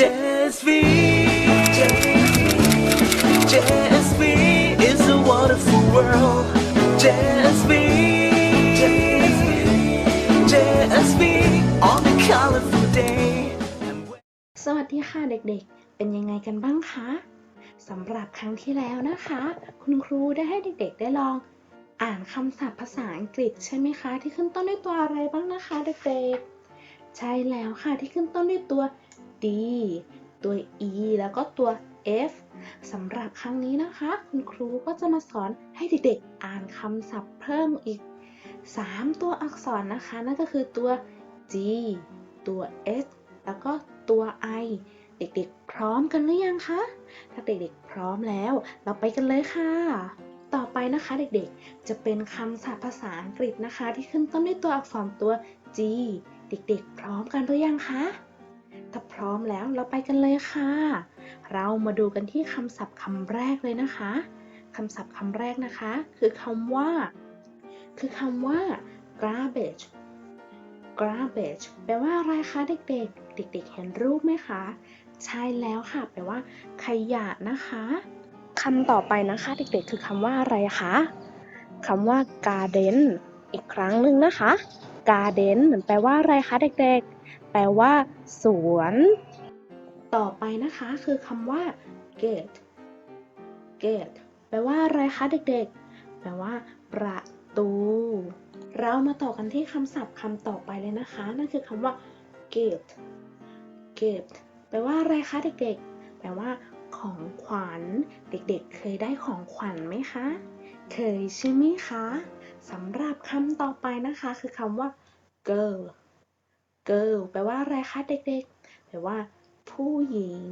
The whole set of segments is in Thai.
JSV JSV is a wonderful world JSV JSV on a colorful day สวัสดีค่ะเด็กๆ เป็นยังไงกันบ้างคะสำหรับครั้งที่แล้วนะคะ คุณครูได้ให้เด็กๆ ได้ลองอ่านคำศัพท์ภาษาอังกฤษใช่ไหมคะ ที่ขึ้นต้นด้วยตัวอะไรบ้างนะคะ เด็กๆ ใช่แล้วค่ะที่ขึ้นต้นด้วยตัว D ตัว E แล้วก็ตัว F สำหรับครั้งนี้นะคะ คุณครูก็จะมาสอนให้เด็กๆอ่านคำศัพท์เพิ่มอีก 3 ตัวอักษรนะคะ นั่นก็คือตัว G ตัว S แล้วก็ตัว I เด็กๆ พร้อมกันหรือยังคะ ถ้าเด็กๆ พร้อมแล้ว เราไปกันเลยค่ะ ต่อไปนะคะเด็กๆ จะเป็นคำศัพท์ภาษาอังกฤษนะคะ ที่ขึ้นต้นด้วยตัวอักษรตัว G เด็กๆ พร้อมกันหรือยังคะ ถ้าพร้อมแล้วเราไปกันเลยค่ะ เรามาดูกันที่คำศัพท์คำแรกเลยนะคะคำศัพท์คำแรกนะคะ คือคำว่า คือคำว่า garbage garbage แปลว่าอะไรคะเด็กๆ เด็ก ๆ เห็นรูปไหมคะ ใช่แล้วค่ะ แปลว่า ขยะนะคะคำต่อไปนะคะ เด็กๆ คือคำว่าอะไรคะคำว่า garden อีกครั้งหนึ่งนะคะ garden แปลว่าอะไรคะเด็กๆ แปลว่า สวน ต่อไปนะคะคือคำว่า gate gate แปลว่าอะไรคะเด็กๆ แปลว่า ประตู เรามาต่อกันที่คำศัพท์คำต่อไปเลยนะคะ นั่นคือคำว่า gift gift แปลว่าอะไรคะเด็กๆ แปลว่า ของขวัญ เด็กๆ เคยได้ของขวัญไหมคะ เคยใช่ไหมคะสำหรับคำต่อไปนะคะ คือคำว่า girl girl แปลว่าอะไรคะเด็กๆ แปลว่า ผู้หญิง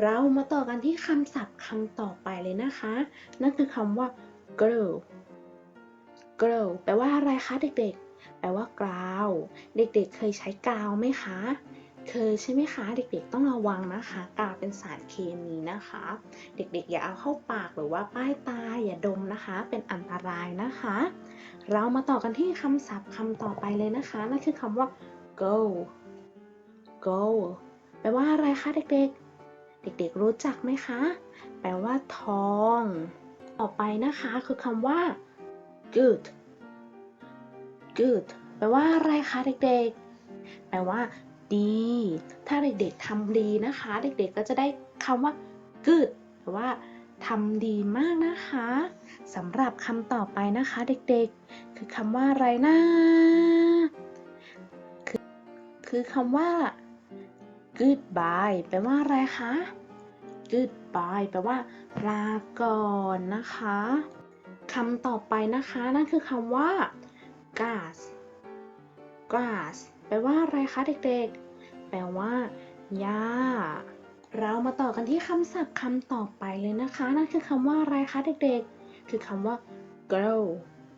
เรามาต่อกันที่คำศัพท์คำต่อไปเลยนะคะ นั่นคือคำว่า girl girl แปลว่าอะไรคะเด็กๆ แปลว่ากาว เด็กๆ เคยใช้กาวไหมคะ คยใช่ไหมคะ เด็กๆต้องระวังนะคะกาวเป็นสารเคมีนะคะ เด็กๆอย่าเอาเข้าปากหรือว่าป้ายตาอย่าดมนะคะ เป็นอันตรายนะคะ เรามาต่อกันที่คำศัพท์คำต่อไปเลยนะคะนั่นคือคำว่า go go แปลว่าอะไรคะเด็กๆ เด็กๆรู้จักไหมคะ แปลว่าทอง ต่อไปนะคะคือคำว่า good good แปลว่าอะไรคะเด็กๆ แปลว่า ดี ถ้าเด็กๆทำดีนะคะ เด็กๆก็จะได้คำว่า good แปลว่าทำดีมากนะคะสำหรับคำต่อไปนะคะ เด็กๆ คือคำว่าอะไรนะคือคือคำว่า goodbye แปลว่าอะไรคะ goodbye แปลว่าลาก่อนนะคะคำต่อไปนะคะ นั่นคือคำว่า gas gas ว่าอะไรคะเด็กๆ แปลว่าหญ้า เรามาต่อกันที่คำศัพท์คำต่อไปเลยนะคะ นั่นคือคำว่าอะไรคะเด็กๆ คือคำว่า grow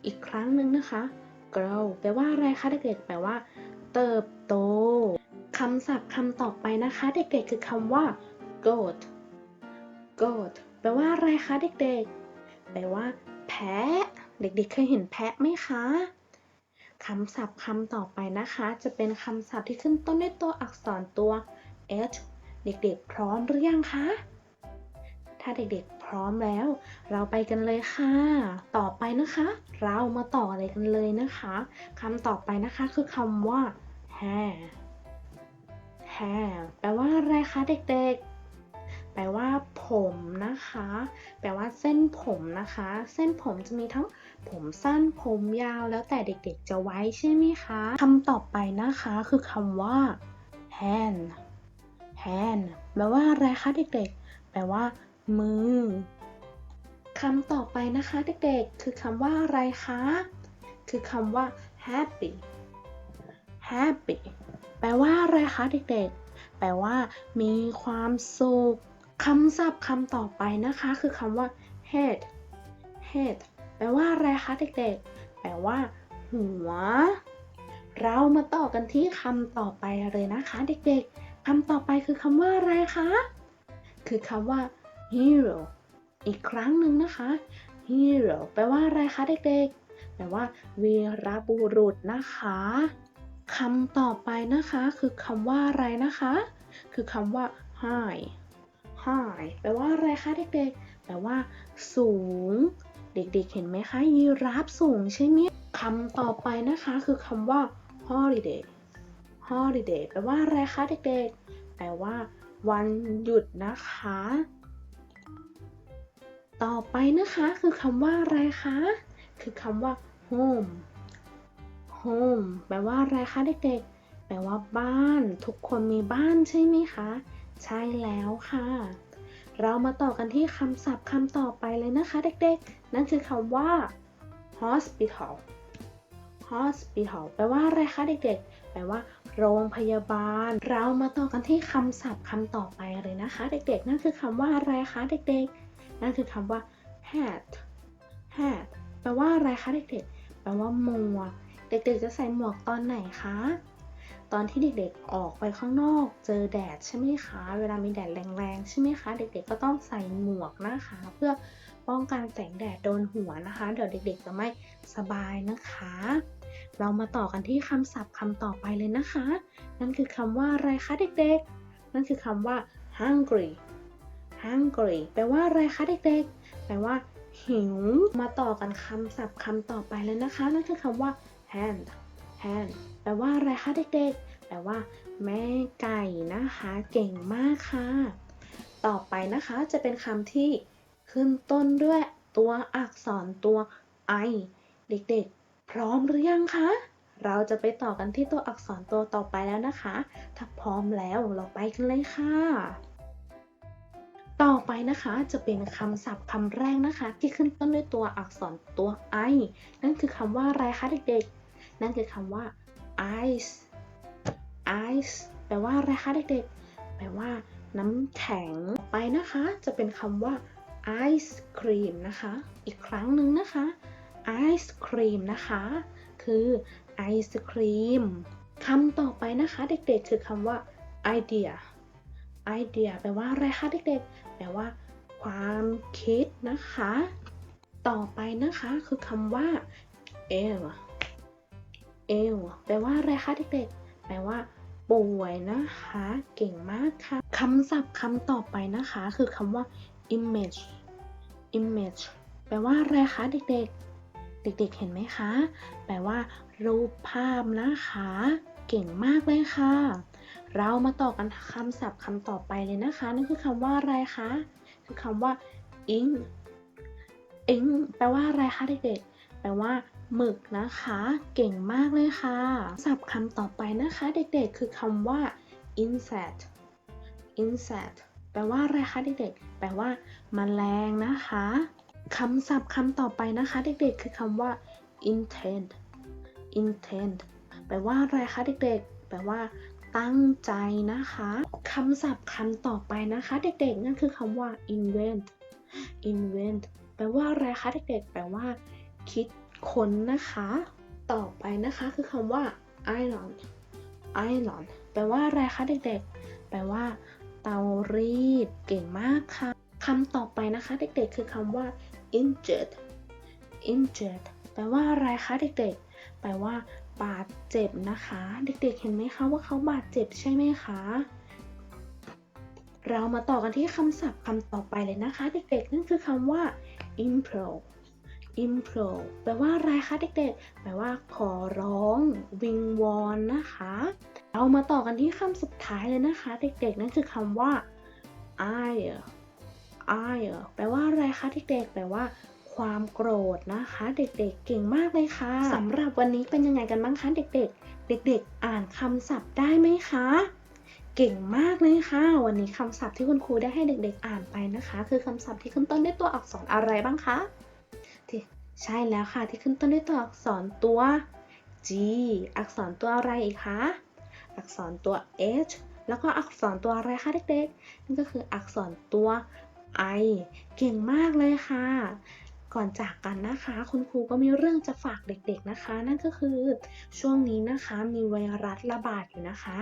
อีกครั้งหนึ่งนะคะ grow แปลว่าอะไรคะเด็กๆ แปลว่า เติบโตคำศัพท์คำต่อไปนะคะ เด็กๆ คือคำว่า goat goat แปลว่าอะไรคะเด็กๆ แปลว่า แพะ เด็กๆ เคยเห็นแพะไหมคะ คำศัพท์คำต่อไปนะคะ จะเป็นคำศัพท์ที่ขึ้นต้นด้วยตัวอักษรตัว h เด็กๆ พร้อมหรือยังคะ ถ้าเด็กๆ พร้อมแล้ว เราไปกันเลยค่ะ ต่อไปนะคะ เรามาต่ออะไรกันเลยนะคะคำต่อไปนะคะคือคำว่า hair hair แปลว่าอะไรคะเด็กๆ แปลว่าผมนะคะ แปลว่าเส้นผมนะคะ เส้นผมจะมีทั้งผมสั้นผมยาวแล้วแต่เด็กๆจะไว้ใช่ไหมคะคำต่อไปนะคะคือคำว่า hand hand แปลว่าอะไรคะเด็กๆ แปลว่า มือคำต่อไปนะคะเด็กๆ คือคำว่าอะไรคะ คือคำว่า happy happy แปลว่าอะไรคะเด็กๆ แปลว่า มีความสุข คำศัพท์คำต่อไปนะคะ คือคำว่า head head แปลว่าอะไรคะเด็กๆ แปลว่า หัว เรามาต่อกันที่คำต่อไปเลยนะคะเด็กๆคำต่อไปคือคำว่าอะไรคะ คือคำว่า hero อีกครั้งหนึ่งนะคะ hero แปลว่าอะไรคะเด็กๆ แปลว่าวีรบุรุษนะคะคำต่อไปนะคะ คือคำว่าอะไรนะคะ คือคำว่า high high แปลว่าอะไรคะเด็กๆ แปลว่า สูง เด็กๆ เห็นไหมคะ ยีราฟสูงใช่ไหมคำต่อไปนะคะคือคำว่า holiday holiday แปลว่าอะไรคะเด็กๆ แปลว่า วันหยุดนะคะ ต่อไปนะคะคือคำว่าอะไรคะ คือคำว่า home home แปลว่าอะไรคะเด็กๆ แปลว่าบ้าน ทุกคนมีบ้านใช่ไหมคะ ใช่แล้วค่ะ เรามาต่อกันที่คำศัพท์คำต่อไปเลยนะคะเด็กๆ นั่นคือคำว่า hospital hospital แปลว่าอะไรคะเด็กๆ แปลว่า โรงพยาบาล เรามาต่อกันที่คำศัพท์คำต่อไปเลยนะคะ เด็กๆ นั่นคือคำว่าอะไรคะเด็กๆ นั่นคือคำว่า hat hat แปลว่าอะไรคะเด็กๆ แปลว่าหมวก เด็กๆ จะใส่หมวกตอนไหนคะ ตอนที่เด็กๆออกไปข้างนอก เจอแดดใช่ไหมคะ เวลามีแดดแรงๆใช่ไหมคะ เด็กๆก็ต้องใส่หมวกนะคะ เพื่อป้องกันแสงแดดโดนหัวนะคะ เดี๋ยวเด็กๆจะไม่สบายนะคะ เรามาต่อกันที่คำศัพท์คำต่อไปเลยนะคะ นั่นคือคำว่าอะไรคะเด็กๆ นั่นคือคำว่า hungry hungry แปลว่าอะไรคะเด็กๆ แปลว่าหิว มาต่อกันคำศัพท์คำต่อไปเลยนะคะ นั่นคือคำว่า hand hand แปลว่าอะไรคะเด็กๆ แปลว่า แม่ไก่นะคะ เก่งมากค่ะ ต่อไปนะคะจะเป็นคำที่ขึ้นต้นด้วยตัวอักษรตัว i เด็กๆ พร้อมหรือยังคะ เราจะไปต่อกันที่ตัวอักษรตัวต่อไปแล้วนะคะ ถ้าพร้อมแล้วเราไปกันเลยค่ะ ต่อไปนะคะจะเป็นคำศัพท์คำแรกนะคะ ที่ขึ้นต้นด้วยตัวอักษรตัว i นั่นคือคำว่าอะไรคะเด็กๆ นั่นคือคำว่า ice ice แปลว่าอะไรคะเด็กๆ แปลว่า น้ำแข็ง ไปนะคะ จะเป็นคำว่า ice cream นะคะ อีกครั้งหนึ่งนะคะ ice cream นะคะ คือไอศครีมคำต่อไปนะคะเด็กๆ คือคำว่า idea idea แปลว่าอะไรคะเด็กๆ แปลว่า ความคิดนะคะ ต่อไปนะคะคือคำว่า ill ill แปลว่าอะไรคะเด็กๆ แปลว่า ป่วยนะคะ เก่งมากค่ะคำศัพท์คำต่อไปนะคะ คือคำว่า image image แปลว่าอะไรคะเด็กๆ เด็กๆ เห็นไหมคะ แปลว่า รูปภาพนะคะ เก่งมากเลยค่ะ เรามาต่อกันคำศัพท์คำต่อไปเลยนะคะ นั่นคือคำว่าอะไรคะ คือคำว่า ink ink แปลว่าอะไรคะเด็กๆ แปลว่า หมึกนะคะ เก่งมากเลยค่ะศัพท์คำต่อไปนะคะ เด็กๆ คือคำว่า insect insect แปลว่าอะไรคะเด็กๆ แปลว่าแมลงนะคะคำศัพท์คำต่อไปนะคะ เด็กๆ คือคำว่า intent intent แปลว่าอะไรคะเด็กๆ แปลว่าตั้งใจนะคะคำศัพท์คำต่อไปนะคะ เด็กๆ นั่นคือคำว่า invent invent แปลว่าอะไรคะเด็กๆ แปลว่า คิด ค้นนะคะ ต่อไปนะคะคือคำว่า iron iron แปลว่าอะไรคะเด็กๆ แปลว่า เตารีด เก่งมากค่ะคำต่อไปนะคะเด็กๆ คือคำว่า injured injured แปลว่าอะไรคะเด็กๆ แปลว่า บาดเจ็บนะคะ เด็กๆ เห็นไหมคะว่าเขาบาดเจ็บใช่ไหมคะ เรามาต่อกันที่คำศัพท์คำต่อไปเลยนะคะ เด็กๆ นั่นคือคำว่า improve improve แปลว่าอะไรคะเด็กๆ แปลว่าขอร้อง วิงวอนนะคะ เรามาต่อกันที่คำสุดท้ายเลยนะคะ เด็กๆ นั่นคือคำว่า I I แปลว่าอะไรคะเด็กๆ แปลว่าความโกรธนะคะ เด็กๆ เก่งมากเลยค่ะสำหรับวันนี้เป็นยังไงกันบ้างคะเด็กๆ เด็กๆ อ่านคำศัพท์ได้ไหมคะเก่งมากเลยค่ะ วันนี้คำศัพท์ที่คุณครูได้ให้เด็กๆ อ่านไปนะคะ คือคำศัพท์ที่ขึ้นต้นด้วยตัวอักษรอะไรบ้างคะ ใช่แล้วค่ะที่ขึ้นต้นด้วยตัวอักษรตัว G อักษรตัวอะไรอีกคะ อักษรตัว H แล้วก็อักษรตัวอะไรคะเด็กๆ นั่นก็คืออักษรตัว I เก่งมากเลยค่ะ ก่อนจากกันนะคะ คุณครูก็มีเรื่องจะฝากเด็กๆนะคะ นั่นก็คือช่วงนี้นะคะมีไวรัสระบาดอยู่นะคะ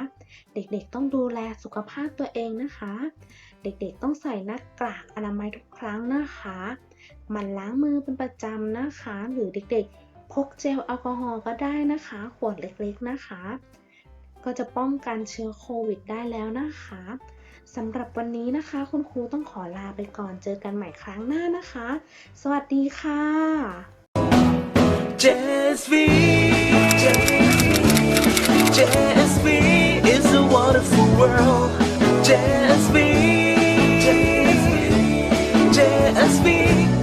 เด็กๆต้องดูแลสุขภาพตัวเองนะคะ เด็กๆต้องใส่หน้ากากอนามัยทุกครั้งนะคะ มันล้างมือเป็นประจำนะคะ หรือเด็กๆ พกเจลแอลกอฮอล์ก็ได้นะคะ ขวดเล็กๆนะคะ ก็จะป้องกันเชื้อโควิดได้แล้วนะคะสำหรับวันนี้นะคะ คุณครูต้องขอลาไปก่อนเจอกันใหม่ครั้งหน้านะคะ สวัสดีค่ะ JSV JSV is a wonderful world JSV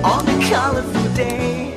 on a colorful day.